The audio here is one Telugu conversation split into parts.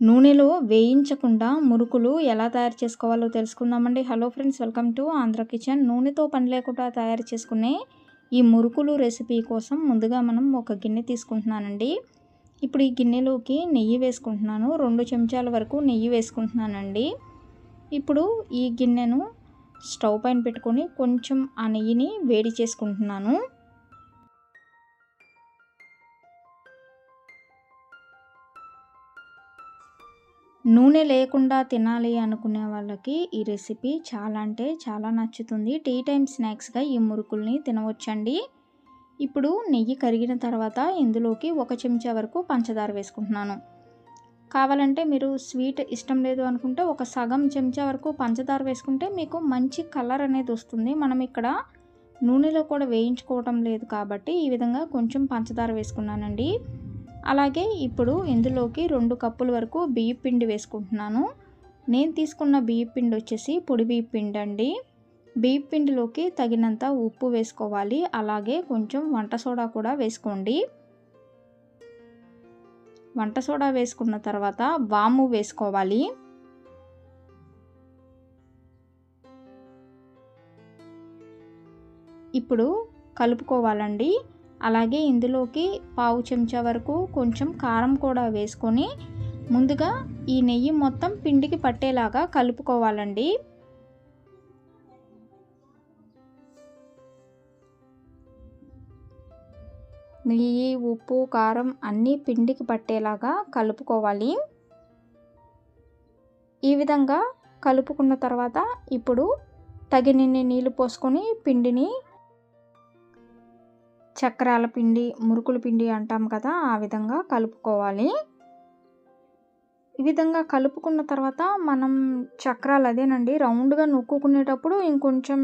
నూనెలో వేయించకుండా మురుకులు ఎలా తయారు చేసుకోవాలో తెలుసుకుందామండి. Hello friends welcome to Andhra kitchen. నూనెతో పని లేకుండా తయారు చేసుకునే ఈ మురుకులు రెసిపీ కోసం ముందుగా మనం ఒక గిన్నె తీసుకుంటున్నానండి. ఇప్పుడు ఈ గిన్నెలోకి నెయ్యి వేసుకుంటున్నాను. రెండు చెంచాల వరకు నెయ్యి వేసుకుంటున్నానండి. ఇప్పుడు ఈ గిన్నెను స్టవ్ పైన పెట్టుకొని కొంచెం ఆ నెయ్యిని వేడి చేసుకుంటున్నాను. నూనె లేకుండా తినాలి అనుకునే వాళ్ళకి ఈ రెసిపీ చాలా అంటే చాలా నచ్చుతుంది. టీ టైం స్నాక్స్గా ఈ మురుకుల్ని తినవచ్చండి. ఇప్పుడు నెయ్యి కరిగిన తర్వాత ఇందులోకి ఒక చెంచా వరకు పంచదార వేసుకుంటున్నాను. కావాలంటే మీరు స్వీట్ ఇష్టం లేదు అనుకుంటే ఒక సగం చెంచా వరకు పంచదార వేసుకుంటే మీకు మంచి కలర్ అనేది వస్తుంది. మనం ఇక్కడ నూనెలో కూడా వేయించుకోవటం లేదు కాబట్టి ఈ విధంగా కొంచెం పంచదార వేసుకున్నానండి. అలాగే ఇప్పుడు ఇందులోకి రెండు కప్పుల వరకు బియ్య పిండి వేసుకుంటున్నాను. నేను తీసుకున్న బియ్య పిండి వచ్చేసి పొడి బియ్య పిండి అండి. బియ్య పిండిలోకి తగినంత ఉప్పు వేసుకోవాలి. అలాగే కొంచెం వంట సోడా కూడా వేసుకోండి. వంట సోడా వేసుకున్న తర్వాత వాము వేసుకోవాలి. ఇప్పుడు కలుపుకోవాలండి. అలాగే ఇందులోకి పావు చెంచా వరకు కొంచెం కారం కూడా వేసుకొని ముందుగా ఈ నెయ్యి మొత్తం పిండికి పట్టేలాగా కలుపుకోవాలండి. నెయ్యి ఉప్పు కారం అన్నీ పిండికి పట్టేలాగా కలుపుకోవాలి. ఈ విధంగా కలుపుకున్న తర్వాత ఇప్పుడు తగినన్ని నీళ్ళు పోసుకొని పిండిని చక్రాల పిండి మురుకుల పిండి అంటాం కదా ఆ విధంగా కలుపుకోవాలి. ఈ విధంగా కలుపుకున్న తర్వాత మనం చక్రాలు అదేనండి రౌండ్గా నొక్కుకునేటప్పుడు ఇంకొంచెం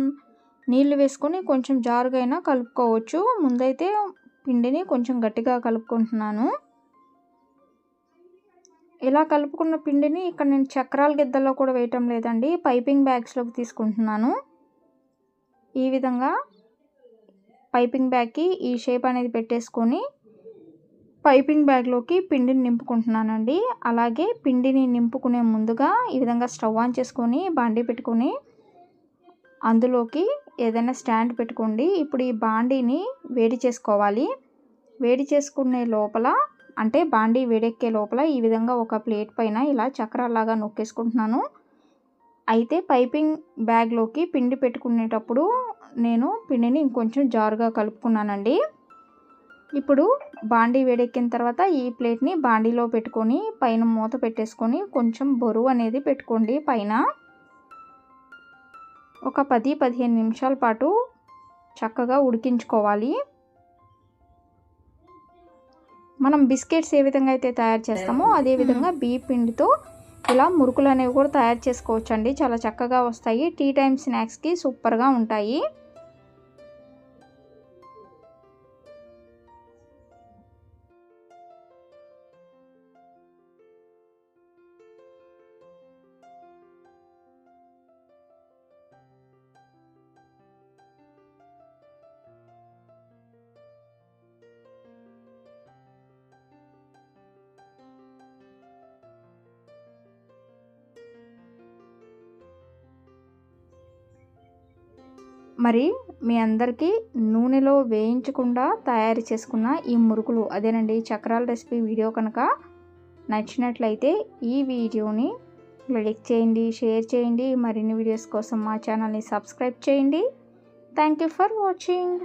నీళ్ళు వేసుకొని కొంచెం జారుగా అయినా కలుపుకోవచ్చు. ముందైతే పిండిని కొంచెం గట్టిగా కలుపుకుంటున్నాను. ఇలా కలుపుకున్న పిండిని ఇక్కడ నేను చక్రాల గిద్దల్లో కూడా వేయటం లేదండి పైపింగ్ బ్యాగ్స్లోకి తీసుకుంటున్నాను. ఈ విధంగా పైపింగ్ బ్యాగ్కి ఈ షేప్ అనేది పెట్టేసుకొని పైపింగ్ బ్యాగ్లోకి పిండిని నింపుకుంటున్నానండి. అలాగే పిండిని నింపుకునే ముందుగా ఈ విధంగా స్టవ్ ఆన్ చేసుకొని బాండీ పెట్టుకొని అందులోకి ఏదైనా స్టాండ్ పెట్టుకోండి. ఇప్పుడు ఈ బాండీని వేడి చేసుకోవాలి. వేడి చేసుకునే లోపల అంటే బాండీ వేడెక్కే లోపల ఈ విధంగా ఒక ప్లేట్ పైన ఇలా చక్రాలాగా నొక్కేసుకుంటున్నాను. అయితే పైపింగ్ బ్యాగ్లోకి పిండి పెట్టుకునేటప్పుడు నేను పిండిని ఇంకొంచెం జారుగా కలుపుకున్నానండి. ఇప్పుడు బాండీ వేడెక్కిన తర్వాత ఈ ప్లేట్ని బాండీలో పెట్టుకొని పైన మూత పెట్టేసుకొని కొంచెం బరువు అనేది పెట్టుకోండి. పైన ఒక పది పదిహేను నిమిషాల పాటు చక్కగా ఉడికించుకోవాలి. మనం బిస్కెట్స్ ఏ విధంగా అయితే తయారు చేస్తామో అదే విధంగా బియ్య పిండితో ఇలా మురుకులు అనేవి కూడా తయారు చేసుకోవచ్చు అండి చాలా చక్కగా వస్తాయి. టీ టైం స్నాక్స్కి సూపర్గా ఉంటాయి. మరి మీ అందరికీ నూనెలో వేయించకుండా తయారు చేసుకున్న ఈ మురుకులు అదేనండి చక్రాల రెసిపీ వీడియో కనుక నచ్చినట్లయితే ఈ వీడియోని లైక్ చేయండి షేర్ చేయండి. మరిన్ని వీడియోస్ కోసం మా ఛానల్ని సబ్స్క్రైబ్ చేయండి. Thank you for watching.